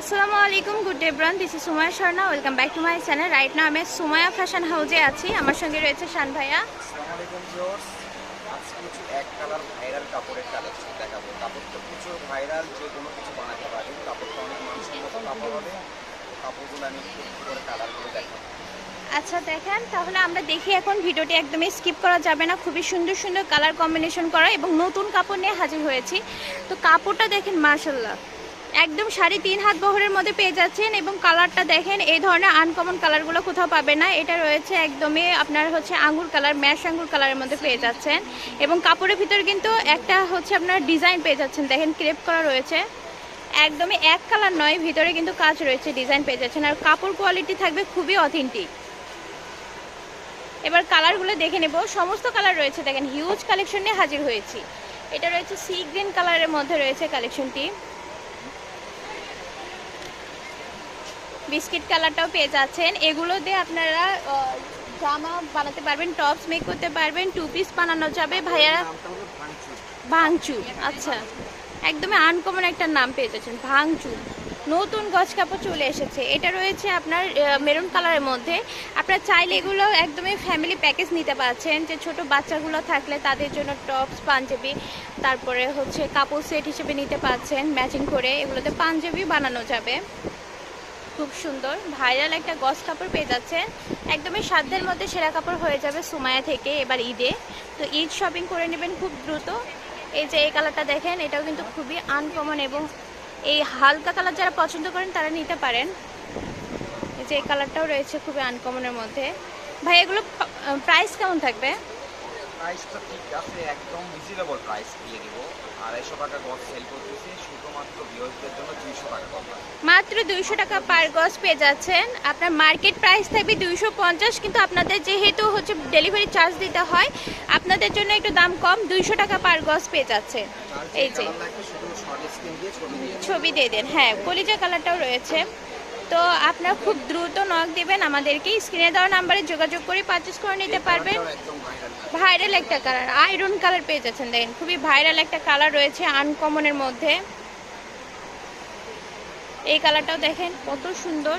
আসসালামু আলাইকুম good day bran this is Sumaya Sharma. Welcome back to my channel right now আমি Sumaiya fashion হাউজে আছি। আমার সঙ্গে রয়েছে শান ভাইয়া। আসসালামু আলাইকুম ভিউয়ার্স আজকে কিছু এক কালার ভাইরাল কাপড়ের কালেকশন দেখাবো। কাপড় তো প্রচুর ভাইরাল যে কোনো কিছু বানাতে পারে কাপড়টা অনেক মানসম্মত কাপড় হবে। কাপড়গুলো আমি একটু একটু করে দেখাবো। আচ্ছা দেখেন তাহলে আমরা দেখি এখন ভিডিওটি একদমই স্কিপ করা যাবে না। খুবই সুন্দর সুন্দর কালার কম্বিনেশন করা এবং নতুন কাপড় নিয়ে হাজির হয়েছি। তো কাপড়টা দেখেন মার্শাল্লাহ একদম সাড়ে তিন হাত বহরের মধ্যে পেয়ে যাচ্ছেন এবং কালারটা দেখেন, এই ধরনের আনকমন কালারগুলো কোথাও পাবে না। এটা রয়েছে একদমই আপনার হচ্ছে আঙ্গুর কালার ম্যাশ আঙ্গুর কালারের মধ্যে পেয়ে যাচ্ছেন। এবং কাপড়ের ভিতরে কিন্তু একটা হচ্ছে আপনার ডিজাইন পেয়ে যাচ্ছেন। দেখেন ক্রেপ করা রয়েছে। একদমই এক কালার নয়, ভিতরে কিন্তু কাজ রয়েছে ডিজাইন পেয়ে যাচ্ছেন। আর কাপড় কোয়ালিটি থাকবে খুবই অথেন্টিক এবার কালারগুলো দেখে নেব। সমস্ত কালার রয়েছে, দেখেন হিউজ কালেকশন নিয়ে হাজির হয়েছি। এটা রয়েছে সি গ্রিন কালারের মধ্যে রয়েছে কালেকশনটি বিস্কিট কালারটাও পেয়ে যাচ্ছেন। এগুলো দিয়ে আপনারা জামা বানাতে পারবেন, টপস মেক করতে পারবেন, টু পিস বানানো যাবে। ভাইয়ারা ভাঙচু আচ্ছা। একদমই আনকমন একটা নাম পেয়ে যাচ্ছেন ভাঙচু নতুন গজ কাপড় চলে এসেছে। এটা রয়েছে আপনার মেরুন কালারের মধ্যে। আপনারা চাইলে এগুলো একদমই ফ্যামিলি প্যাকেজ নিতে পারছেন, যে ছোট বাচ্চাগুলো থাকলে তাদের জন্য টপস, পাঞ্জাবি, তারপরে হচ্ছে কাপড় সেট হিসেবে নিতে পারছেন ম্যাচিং করে। এগুলোতে পাঞ্জাবি বানানো যাবে। খুব সুন্দর। ভাইরাল একটা গস কাপড় পেয়ে যাচ্ছেন। একদমই সাধ্যের মধ্যে সেরা কাপড় হয়ে যাবে সুমায়া থেকে এবার ঈদে। তো ঈদ শপিং করে নেবেন খুব দ্রুত। এই যে এই কালারটা দেখেন, এটাও কিন্তু খুবই আনকমন এবং এই হালকা কালার যারা পছন্দ করেন তারা নিতে পারেন। এই যে এই কালারটাও রয়েছে খুবই আনকমনের মধ্যে। ভাই, এগুলো প্রাইস কেমন থাকবে? প্রাইসটা ঠিক আছে একদম রিজনেবল প্রাইস দিয়ে দিব। আড়াইশো টাকা গজ সেল করতেছি শুধুমাত্র ভিউয়ার্সদের জন্য দুইশো টাকা কম মাত্র দুইশো টাকা পার গজ পেয়ে যাচ্ছেন। আপনার মার্কেট প্রাইস থাকবে দুইশো পঞ্চাশ কিন্তু আপনাদের যেহেতু হচ্ছে ডেলিভারি চার্জ দিতে হয় আপনাদের জন্য একটু দাম কম দুইশো টাকা পার গজ পেয়ে যাচ্ছে এই যে ছবি দিয়ে দেন হ্যাঁ কলিজা কালারটাও রয়েছে। তো আপনারা খুব দ্রুত নক দিবেন আমাদেরকে। স্ক্রিনে দেওয়া নাম্বারে যোগাযোগ করে পারচেস করে নিতে পারবেন। ভাইরাল একটা কালার আয়রন কালার পেয়ে যাচ্ছেন। দেখেন, খুবই ভাইরাল একটা কালার রয়েছে আনকমনের মধ্যে। এই কালারটাও দেখেন, কত সুন্দর।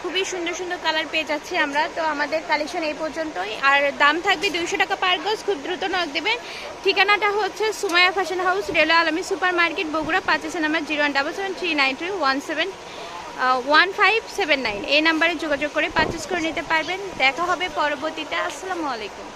খুবই সুন্দর সুন্দর কালার পেয়ে যাচ্ছি আমরা। তো আমাদের কালেকশন এই পর্যন্তই। আর দাম থাকবে দুইশো টাকা পার গজ খুব দ্রুত নক দেবেন ঠিকানাটা হচ্ছে Sumaya fashion house railway Almi super market Bogura পাঁচেসে number zero one double seven three nine three one seven one five seven nine এই নাম্বারে যোগাযোগ করে পারচেস করে নিতে পারবেন। দেখা হবে পরবর্তীতে। আসসালামু আলাইকুম।